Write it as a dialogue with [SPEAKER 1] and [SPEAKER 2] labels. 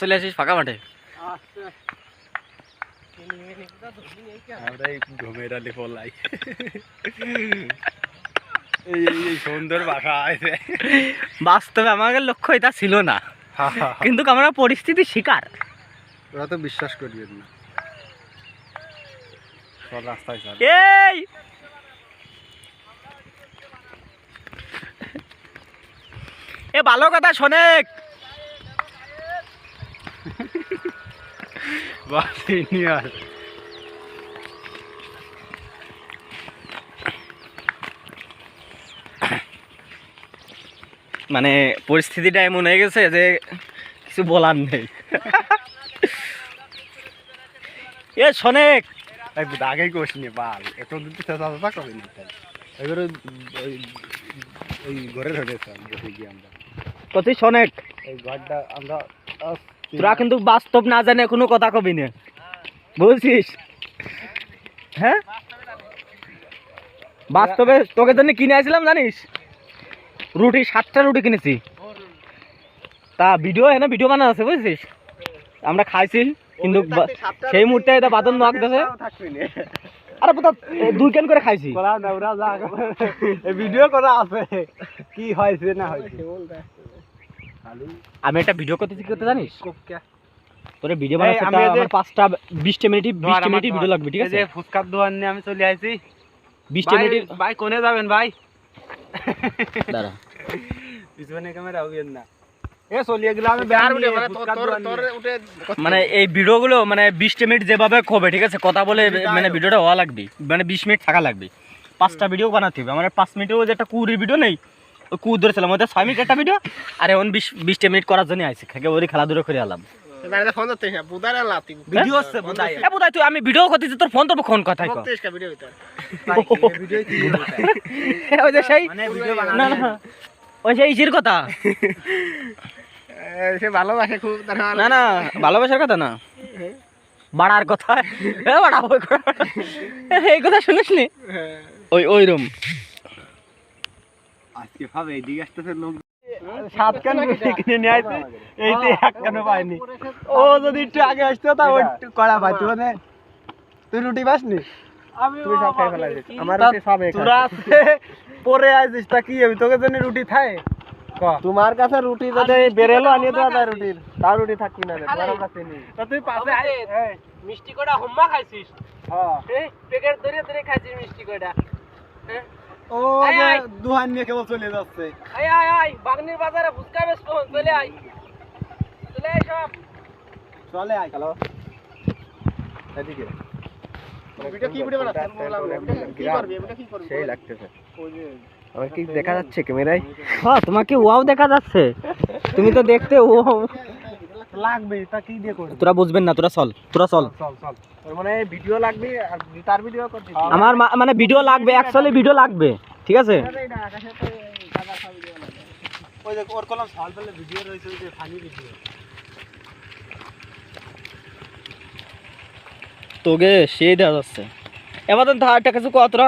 [SPEAKER 1] চলে আসিস ফাঁকা মাঠে।
[SPEAKER 2] আমরা এই ঘুমের আলি পলাই এই এই- এই সুন্দর বাসা আছে।
[SPEAKER 1] বাস্তবে আমাদের লক্ষ্য এটা ছিল না। কিন্তু আমরা পরিস্থিতি শিকার।
[SPEAKER 2] ওরা তো বিশ্বাস করিবেন না রাস্তায়
[SPEAKER 1] এই! এ ভালো কথা শোনেক।
[SPEAKER 2] সিনিয়র
[SPEAKER 1] মানে পরিস্থিতিটা এমন হয়ে গেছে যে কিছু বলার নেই। এ শোনেক
[SPEAKER 2] এই আগেই কোশ নিয়ে বাল এত দূর তো চাচা চাচা কবে না তাই। এবারে ওই ওই ঘরে গিয়ে আমরা
[SPEAKER 1] কতি শোনেক
[SPEAKER 2] এই ঘরটা আমরা
[SPEAKER 1] তোরা কিন্তু বাস্তব না জানে কোনো কথা কবি না। বুঝছিস? হ্যাঁ? বাস্তবে তোকে জন্য কিনে আসছিলাম জানিস? রুটি সাতটা রুটি কিনেছি। তা ভিডিও হ্যাঁ ভিডিও বানানো আছে বুঝছিস? আমরা খাইছি কিন্তু সেই মুহূর্তে এটা বাদন নক দেছে আরে পুতা দুই কেন করে খাইছি?
[SPEAKER 2] করা না ওরা যা এই ভিডিও করা আছে। কি হয়েছে না হয়েছে।
[SPEAKER 1] আমি একটা ভিডিও করতেছি করতে জানিস? তোর ভিডিও
[SPEAKER 2] এই,
[SPEAKER 1] বানাতে
[SPEAKER 2] আমি
[SPEAKER 1] আমার পাঁচটা বিশটা মিনিট বিশটা মিনিট ভিডিও লাগবে ঠিক
[SPEAKER 2] এই যে ফুচকার দোকান নিয়ে আমি চলে
[SPEAKER 1] বিশটা
[SPEAKER 2] ভাই
[SPEAKER 1] মিনিট
[SPEAKER 2] ভাই কোনে যাবেন ভাই?
[SPEAKER 1] দাঁড়া।
[SPEAKER 2] পিছনে ক্যামেরা হইবেন না। নিয়ে।
[SPEAKER 1] মানে এই ভিডিওগুলো মানে বিশটা মিনিট যেভাবে হবে ঠিক আছে? কথা বলে মানে ভিডিওটা হওয়া লাগবে। মানে বিশ মিনিট থাকা লাগবে। পাঁচটা ভিডিও বানাতে হবে। আমার পাঁচ মিনিটেও যে একটা কুড়ির ভিডিও নেই। কুড় ধরেছিলাম ওদের ছয় মিনিট একটা ভিডিও আর এখন বিশ বিশটা মিনিট করার জন্য আইসি খাকে ওরই খেলাধুলো করে আলাম।
[SPEAKER 2] ভিডিও আছে বোধহয়
[SPEAKER 1] এ বোধহয় তুই আমি ভিডিও করতেছি তোর ফোন তো ফোন কথাই কর? ওই সেই
[SPEAKER 2] মানে
[SPEAKER 1] না না। ওই সেই ইসির কথা।
[SPEAKER 2] সে ভালোবাসে খুব
[SPEAKER 1] না না ভালোবাসার কথা না। বাড়ার কথা। বাড়া কথা এই কথা শুনিস নি ওই ওই রুম
[SPEAKER 2] আজকে ভাবে এইদিকে আসতেছে লোক সাত কান কিনে নিয়ে আইছে এইতে এক কান পাইনি। ও যদি একটু আগে আসতো তা ও একটু কড়া পাইতো মানে তুই রুটি পাসনি? তুই সব খাই ফেলাইছিস আমার রুটি সব তোরা পরে আইছিস তা কি হবে? তোকে জন্য রুটি খায় তোমার কাছে রুটি যদি বেরেলো আনিয়ে দেওয়া যায় রুটির। তার রুটি থাকবি না তা তুই পাশে আয়।
[SPEAKER 1] মিষ্টি কটা হোম্মা খাইছিস
[SPEAKER 2] হ্যাঁ।
[SPEAKER 1] পেকেট ধরে ধরে খাইছিস মিষ্টি কটা
[SPEAKER 2] ও। দুহান নিয়ে কেবল চলে যাচ্ছে।
[SPEAKER 1] আয় আয় আয় বাগনির বাজারে ফুচকা বেচবো চলে আয়। চলে আয় সব।
[SPEAKER 2] চলে আয়। হ্যালো। এদিকে। দেখা যাচ্ছে ক্যামেরায়?
[SPEAKER 1] হ্যাঁ তোমাকে ওয়াও দেখা যাচ্ছে। তুমি তো দেখতে ও
[SPEAKER 2] লাগবে তা কি দিয়ে করবি?
[SPEAKER 1] তোরা বুঝবেন না তোরা চল তোরা চল।
[SPEAKER 2] চল চল মানে ভিডিও লাগবে আর তার ভিডিও করতে
[SPEAKER 1] আমার মানে ভিডিও লাগবে অ্যাকচুয়ালি ভিডিও লাগবে ঠিক আছে?
[SPEAKER 2] ওই যে ওর কলম সাল ভিডিও রয়েছে ওই যে ফানি ভিডিও
[SPEAKER 1] তোকে সেই দেওয়া যাচ্ছে। এবার তো ধারটা কিছু কতরা